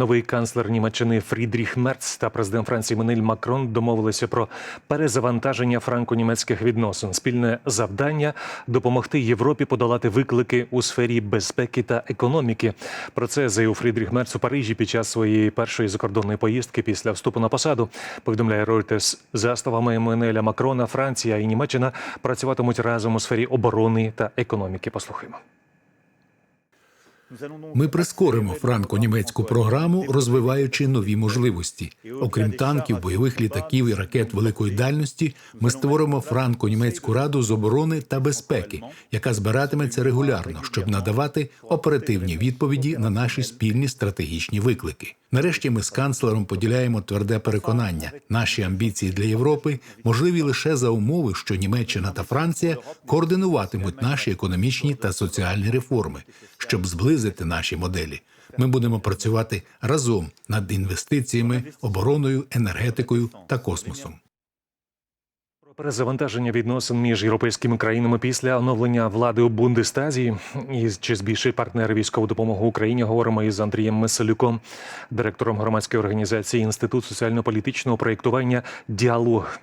Новий канцлер Німеччини Фрідріх Мерц та президент Франції Менель Макрон домовилися про перезавантаження франко-німецьких відносин. Спільне завдання допомогти Європі подолати виклики у сфері безпеки та економіки. Про це заявив Фрідріх Мерц у Парижі під час своєї першої закордонної поїздки після вступу на посаду. Повідомляє Reuters. За словами Менеля Макрона, Франція і Німеччина працюватимуть разом у сфері оборони та економіки. Послухаймо. Ми прискоримо франко-німецьку програму, розвиваючи нові можливості. Окрім танків, бойових літаків і ракет великої дальності, ми створимо франко-німецьку раду з оборони та безпеки, яка збиратиметься регулярно, щоб надавати оперативні відповіді на наші спільні стратегічні виклики. Нарешті ми з канцлером поділяємо тверде переконання. Наші амбіції для Європи можливі лише за умови, що Німеччина та Франція координуватимуть наші економічні та соціальні реформи, щоб зблизити наші моделі. Ми будемо працювати разом над інвестиціями, обороною, енергетикою та космосом. Перезавантаження відносин між європейськими країнами після оновлення влади у Бундестазі і чи збільшить партнери військову допомогу Україні. Говоримо із Андрієм Меселюком, директором громадської організації Інститут соціально-політичного проєктування Діалог.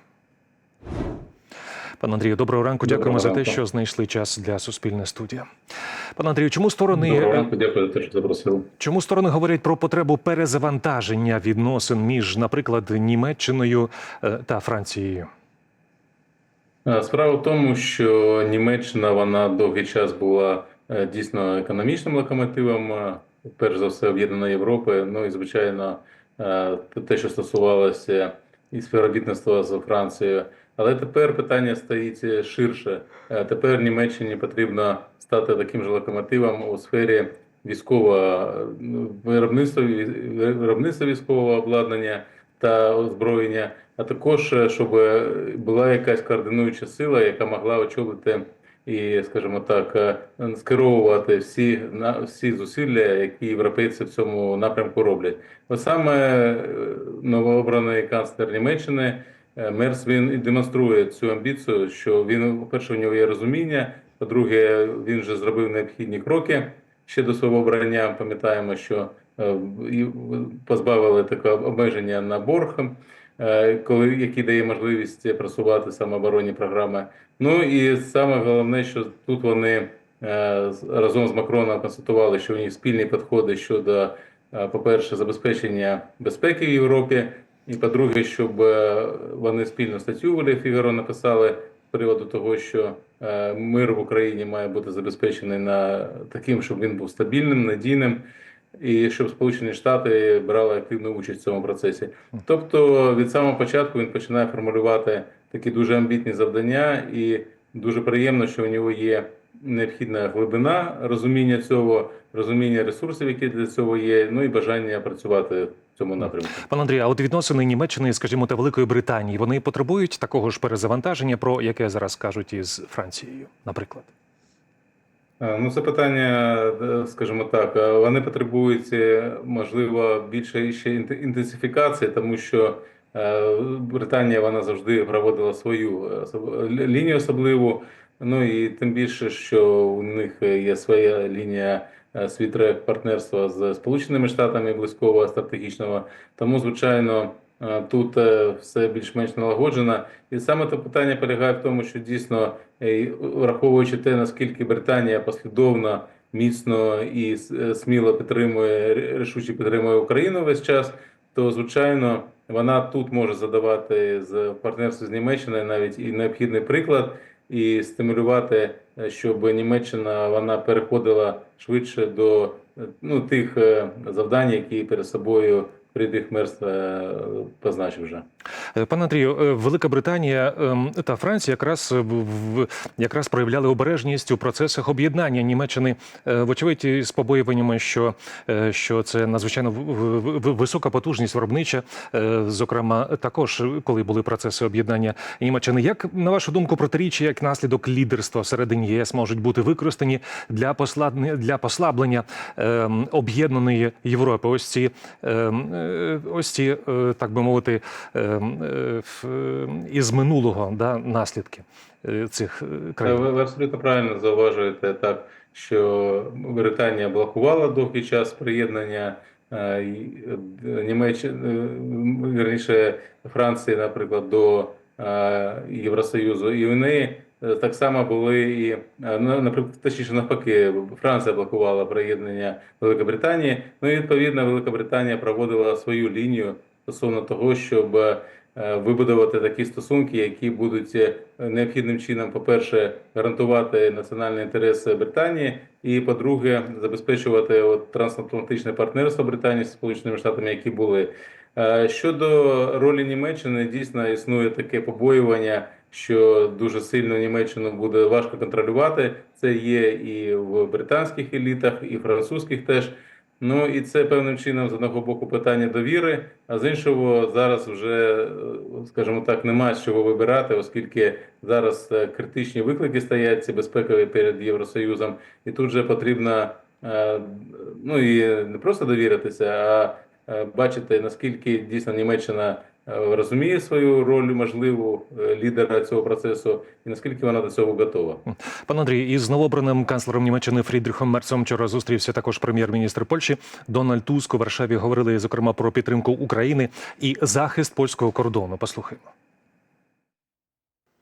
Пане Андрію, доброго ранку. Дякуємо за те, що знайшли час для суспільної студії. Пане Андрію, чому сторони Доброго ранку, дякую за те, що запросили. Чому сторони говорять про потребу перезавантаження відносин між, наприклад, Німеччиною е, та Францією? Е, Справа в тому, що Німеччина вона довгий час була е, дійсно економічним локомотивом, е, перш за все, об'єднаної Європи. Ну і звичайно, те, що стосувалося і співробітництва з Францією. Але тепер питання стоїть ширше. Тепер Німеччині потрібно стати таким же локомотивом у сфері військового ну, виробництва, виробництва військового обладнання та озброєння, а також е, щоб е, була якась координуюча сила, яка могла очолити і, скажімо так, е, скеровувати всі на всі зусилля, які європейці в цьому напрямку роблять. От саме новообраний канцлер Німеччини Мерс він і демонструє цю амбіцію, що він, по-перше, у нього є розуміння. По-друге, він вже зробив необхідні кроки ще до свого обрання. Пам'ятаємо, що позбавили такого обмеження на борг, коли який дає можливість просувати саме оборонні програми. Ну і саме головне, що тут вони е, разом з Макроном констатували, що у них спільні підходи щодо, е, по-перше, забезпечення безпеки в Європі, і по-друге, щоб е, вони спільну статтю в «Ле Фігаро написали з приводу того, що е, мир в Україні має бути забезпечений на таким, щоб він був стабільним, надійним, і щоб Сполучені Штати брали активну участь в цьому процесі. Тобто від самого початку він починає формулювати такі дуже амбітні завдання, і дуже приємно, що у нього є необхідна глибина розуміння цього, розуміння ресурсів, які для цього є, ну і бажання працювати в цьому напрямку. Пане Андрію, а от відносини Німеччини, скажімо, та Великої Британії, вони потребують такого ж перезавантаження, про яке зараз кажуть із Францією, наприклад. Е, Ну, це питання, е, скажімо так, е, вони потребують, можливо, більше ще інте- інтенсифікації, тому що Британія вона завжди проводила свою лінію особливу. Ну і тим більше, що у них є своя лінія е, світрек партнерства з Сполученими Штатами близького стратегічного. Тому, звичайно, тут е, все більш-менш налагоджено. І саме те питання полягає в тому, що дійсно, е, враховуючи те, наскільки Британія послідовно, міцно і е, сміло підтримує рішуче підтримує Україну весь час, то звичайно вона тут може задавати з партнерстві з Німеччиною навіть і необхідний приклад, і стимулювати, е, щоб Німеччина вона переходила швидше до е, ну тих е, завдань, які перед собою Фрідріх хмерство, е, позначив вже. Е, Пане Андрію, е, Велика Британія ем, та Франція якраз в якраз проявляли обережність у процесах об'єднання Німеччини, е, вочевидь, з побоюваннями, що, е, що це надзвичайно висока потужність виробнича. Е, Зокрема, також коли були процеси об'єднання Німеччини. Як на вашу думку, протиріччя як наслідок лідерства всередині єС можуть бути використані для послаблення для послаблення ем, об'єднаної Європи? Ось ці ем, е, ось ці, е, так би мовити, е, е, із минулого да, наслідки е, цих е, країн. Ви, ви абсолютно правильно зауважуєте так, що Британія блокувала довгий час приєднання е, е, Німеччини, е, вірніше Франції, наприклад, до е, Євросоюзу, і вони е, так само були і е, ну, наприклад, точніше навпаки, Франція блокувала приєднання Великобританії. Ну і відповідно Великобританія проводила свою лінію стосовно того, щоб е, вибудувати такі стосунки, які будуть е, необхідним чином, по-перше, гарантувати національні інтереси Британії, і по-друге, забезпечувати от трансатлантичне партнерство Британії з Сполученими Штатами, які були. Е, Щодо ролі Німеччини, дійсно існує таке побоювання, що дуже сильно Німеччину буде важко контролювати. Це є і в британських елітах, і французьких теж. Ну і це певним чином з одного боку питання довіри, а з іншого зараз вже, е, скажімо так, немає з чого вибирати, оскільки зараз е, критичні виклики стоять безпекові перед Євросоюзом, і тут же потрібно е, ну і не просто довіритися, а бачити наскільки дійсно Німеччина розуміє свою роль можливу е, лідера цього процесу, і наскільки вона до цього готова. Пан Андрій, із новобраним канцлером Німеччини Фрідріхом Мерцом вчора зустрівся також прем'єр-міністр Польщі Дональд Туск. У Варшаві говорили зокрема про підтримку України і захист польського кордону. Послухаймо.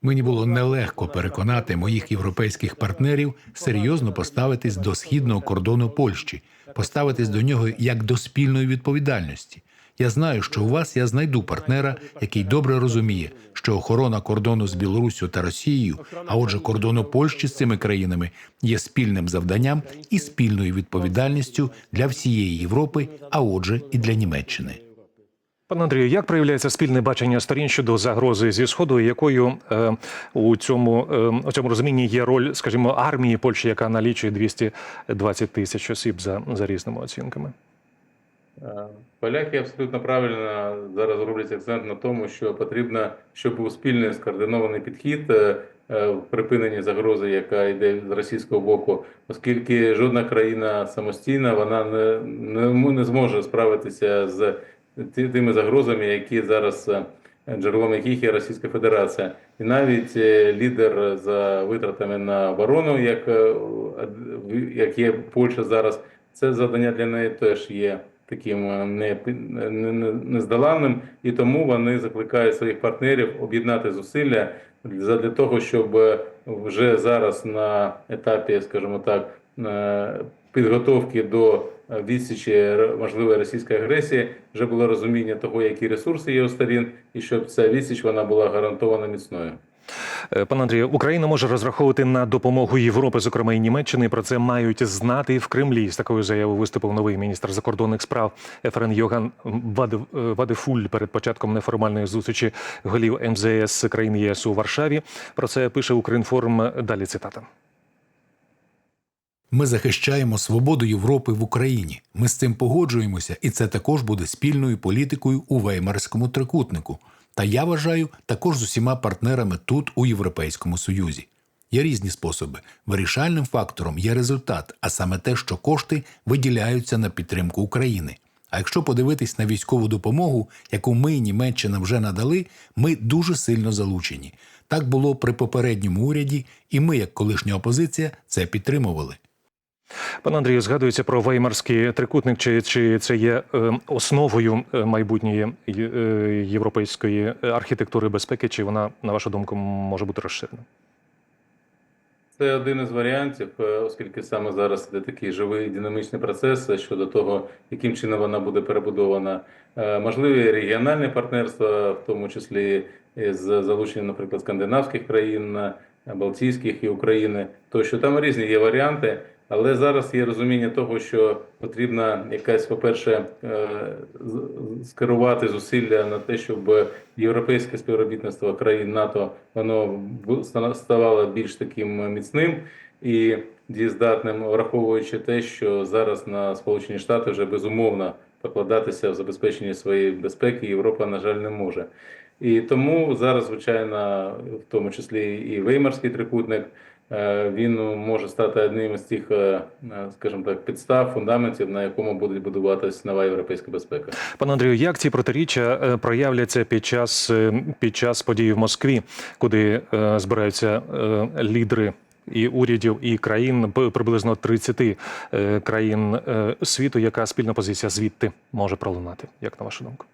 Мені було нелегко переконати моїх європейських партнерів серйозно поставитись до східного кордону Польщі, поставитись до нього як до спільної відповідальності. Я знаю, що у вас я знайду партнера, який добре розуміє, що охорона кордону з Білоруссю та Росією, а отже, кордону Польщі з цими країнами є спільним завданням і спільною відповідальністю для всієї Європи, а отже, і для Німеччини. Пане Андрію, як проявляється спільне бачення сторін щодо загрози зі сходу, якою е, у цьому е, у цьому розумінні є роль, скажімо, армії Польщі, яка налічує 220 тисяч осіб за, за різними оцінками? Е, Поляки абсолютно правильно зараз роблять акцент на тому, що потрібно, щоб був спільний скоординований підхід е, е, в припиненні загрози, яка йде з російського боку, оскільки жодна країна самостійна вона не, не, не зможе справитися з тими загрозами, які зараз джерелом яких є Російська Федерація, і навіть лідер за витратами на оборону, як, як є Польща зараз, це завдання для неї теж є таким е, не, не, не- нездоланним, і тому вони закликають своїх партнерів об'єднати зусилля для, для того, щоб е, вже зараз на етапі, скажімо так, е, підготовки до е, відсічі можливої російської агресії вже було розуміння того, які ресурси є у сторін, і щоб ця відсіч вона була гарантована міцною. Е, Пане Андрію, Україна може розраховувати на допомогу Європи, зокрема і Німеччини. Про це мають знати в Кремлі. З такою заявою виступив новий міністр закордонних справ ФРН Йоган е, Вадефуль перед початком неформальної зустрічі голів МЗС країн ЄС у Варшаві. Про це пише Укрінформ. Далі цитата. Ми захищаємо свободу Європи в Україні. Ми з цим погоджуємося, і це також буде спільною політикою у Веймарському трикутнику. Та я вважаю також з усіма партнерами тут, у Європейському Союзі. Є різні способи. Вирішальним фактором є результат, а саме те, що кошти виділяються на підтримку України. А якщо подивитись на військову допомогу, яку ми, Німеччина, вже надали, ми дуже сильно залучені. Так було при попередньому уряді, і ми, як колишня опозиція, це підтримували. Пане Андрію, згадується про Веймарський трикутник. Чи, чи це є е, основою е, майбутньої е, європейської архітектури безпеки? Чи вона, на вашу думку, може бути розширена? Це один із варіантів, оскільки саме зараз іде такий живий динамічний процес щодо того, яким чином вона буде перебудована. Можливі регіональні партнерства, в тому числі з залученням, наприклад, скандинавських країн, Балтійських і України, тощо там різні є варіанти. Але зараз є розуміння того, що потрібно якась, по-перше, е, скерувати зусилля на те, щоб європейське співробітництво країн НАТО воно ставало більш таким міцним і дієздатним, враховуючи те, що зараз на Сполучені Штати вже безумовно покладатися в забезпеченні своєї безпеки Європа, на жаль, не може. І тому зараз, звичайно, в тому числі і Веймарський трикутник, він може стати одним із тих, е, е, скажімо так, підстав, фундаментів, на якому буде будуватись нова європейська безпека. Пане Андрію, як ці протиріччя е, проявляться під час е, під час подій в Москві, куди е, збираються е, лідери і урядів і країн приблизно 30 е, країн е, світу. Яка спільна позиція звідти може пролунати? Як на вашу думку?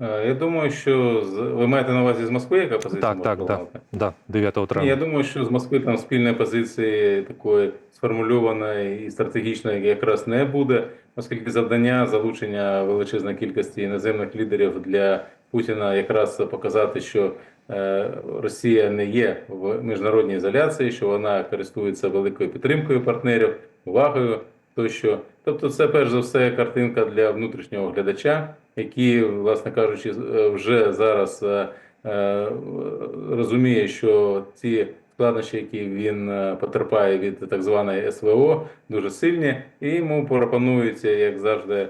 Е, Я думаю, що з... ви маєте на увазі з Москви, яка позиція? Так, так, так. Да, 9 Ні, я думаю, що з Москви там спільної позиції такої сформульованої і стратегічної якраз не буде, оскільки завдання залучення величезної кількості іноземних лідерів для Путіна якраз показати, що е, Росія не є в міжнародній ізоляції, що вона користується великою підтримкою партнерів, увагою тощо. Тобто, це перш за все картинка для внутрішнього глядача, який, власне кажучи, е, вже зараз е, е, розуміє, що ці складнощі, які він потерпає від так званої СВО, дуже сильні, і йому пропонується, як завжди,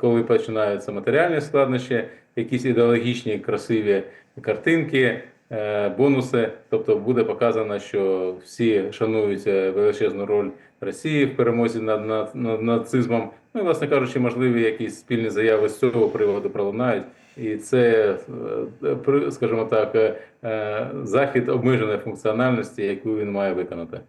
коли починаються матеріальні складнощі, якісь ідеологічні красиві картинки, бонуси. Тобто буде показано, що всі шанують е, величезну роль Росії в перемозі над, над, над нацизмом. Ну і, власне кажучи, можливі якісь спільні заяви з цього приводу пролунають. І це, е, скажімо так, е, е, захід обмеженої функціональності, яку він має виконати.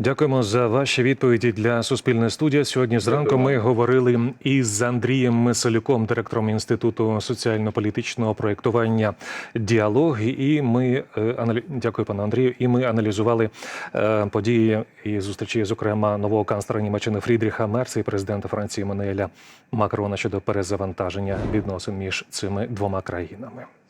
Дякуємо за ваші відповіді для Суспільної студії. Сьогодні зранку ми говорили із Андрієм Мисалюком, директором інституту соціально-політичного проєктування діалог. І ми е, дякую, пане Андрію. І ми аналізували е, події і зустрічі, зокрема, нового канцлера Німеччини Фрідріха Мерца і президента Франції Мануеля Макрона щодо перезавантаження відносин між цими двома країнами.